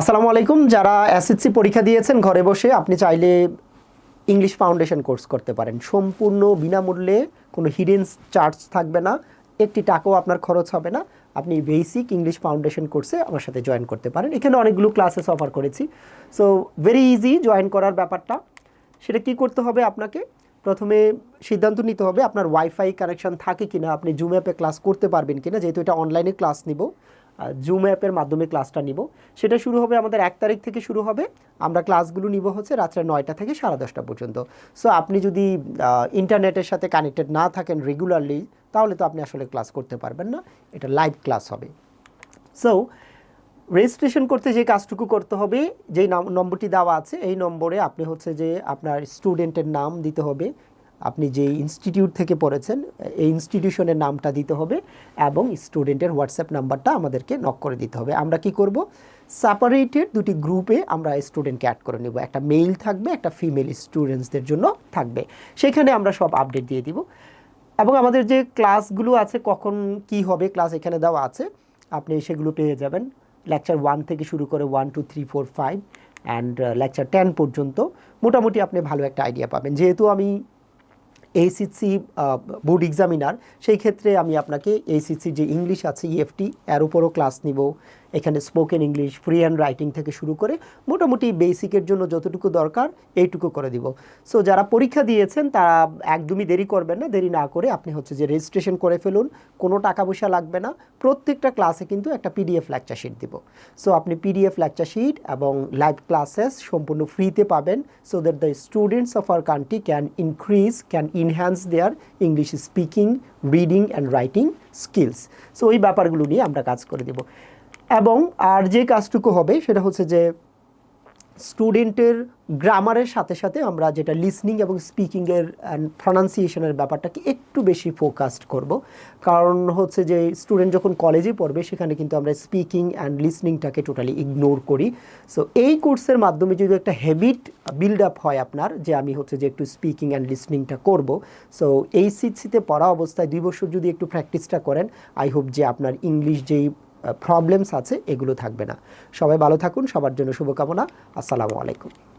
আসসালামু আলাইকুম। যারা এসএসসি পরীক্ষা দিয়েছেন ঘরে বসে, আপনি চাইলে ইংলিশ ফাউন্ডেশন কোর্স করতে পারেন। সম্পূর্ণ বিনামূল্যে কোনো হিডেন চার্জ থাকবে না। একটি টাকাও আপনার খরচ হবে না। আপনি বেসিক ইংলিশ ফাউন্ডেশন কোর্সে আমার সাথে জয়েন করতে পারেন। এখানে অনেকগুলো ক্লাসেস অফার করেছি। সো ভেরি ইজি জয়েন করার ব্যাপারটা। সেটা কি করতে হবে আপনাকে? প্রথমে সিদ্ধান্ত নিতে হবে আপনার ওয়াইফাই কানেকশন থাকে কিনা। আপনি জুম অ্যাপে ক্লাস করতে পারবেন কিনা। যেহেতু এটা অনলাইনে ক্লাস নিব। জুম অ্যাপের মাধ্যমে ক্লাসটা নিব। সেটা শুরু হবে আমাদের এক তারিখ থেকে শুরু হবে। আমরা ক্লাসগুলো নিব হচ্ছে রাত্রে নয়টা থেকে সাড়ে দশটা পর্যন্ত। সো আপনি যদি ইন্টারনেটের সাথে কানেক্টেড না থাকেন রেগুলারলি তাহলে তো আপনি আসলে ক্লাস করতে পারবেন না। এটা লাইভ ক্লাস হবে। সো রেজিস্ট্রেশন করতে যে কাজটুকু করতে হবে, যেই নম্বরটি দেওয়া আছে, এই নম্বরে আপনি হচ্ছে যে আপনার স্টুডেন্টের নাম দিতে হবে। আপনি যে ইনস্টিটিউট থেকে পড়েছেন, এই ইনস্টিটিউশনের নামটা দিতে হবে এবং স্টুডেন্টের হোয়াটসঅ্যাপ নাম্বারটা আমাদেরকে নক করে দিতে হবে। আমরা কি করব? সেপারেটেড দুটি গ্রুপে আমরা স্টুডেন্টকে অ্যাড করে নেব। একটা মেল থাকবে, একটা ফিমেল স্টুডেন্টসদের জন্য থাকবে। সেখানে আমরা সব আপডেট দিয়ে দিব। এবং আমাদের যে ক্লাসগুলো আছে, কখন কি হবে ক্লাস এখানে দেওয়া আছে, আপনি সেগুলো পেয়ে যাবেন। লেকচার ওয়ান থেকে শুরু করে one two three four five and lecture ten পর্যন্ত। মোটামুটি আপনি ভালো একটা আইডিয়া পাবেন। যেহেতু আমি এইসিসি বোর্ড এক্সামিনার সেই ক্ষেত্রে আমি আপনাকে এইসিসি যে ইংলিশ আছে ইএফটি এর উপরও ক্লাস নিব। এখানে spoken English free handwriting থেকে শুরু করে মোটামুটি বেসিকের জন্য যতটুকু দরকার, এইটুকু করে দিব। সো যারা পরীক্ষা দিয়েছেন, তারা একদমই দেরি করবেন না, দেরি না করে আপনি হচ্ছে যে রেজিস্ট্রেশন করে ফেলুন, কোনো টাকা পয়সা লাগবে না, প্রত্যেকটা ক্লাসে কিন্তু একটা পিডিএফ লেকচার শিট দিব। সো আপনি পিডিএফ লেকচার শিট এবং লাইভ ক্লাসেস সম্পূর্ণ ফ্রিতে পাবেন so that the students of our country can increase can enhance their English speaking reading and writing skills so ওই ব্যাপারগুলো নিয়ে আমরা কাজ করে দেব। এবং আর যে কাজটুকু হবে সেটা হচ্ছে যে স্টুডেন্টের গ্রামারের সাথে সাথে আমরা যেটা লিসনিং এবং স্পিকিংয়ের অ্যান্ড প্রনাউন্সিয়েশনের ব্যাপারটাকে একটু বেশি ফোকাসড করব। কারণ হচ্ছে যে স্টুডেন্ট যখন কলেজে পড়বে, সেখানে কিন্তু আমরা স্পিকিং অ্যান্ড লিসনিংটাকে টোটালি ইগনোর করি। সো এই কোর্সের মাধ্যমে যদি একটা হ্যাবিট বিল্ড আপ হয় আপনার, যে আমি হচ্ছে যে একটু স্পিকিং অ্যান্ড লিসনিংটা করব সো এই সিটসিতে পড়া অবস্থায় দুই বছর যদি একটু প্র্যাকটিসটা করেন আই হোপ যে আপনার ইংলিশ যেই প্রবলেমস আছে এগুলো থাকবে না। সবাই ভালো থাকুন সবার জন্য শুভকামনা। আসসালামু আলাইকুম।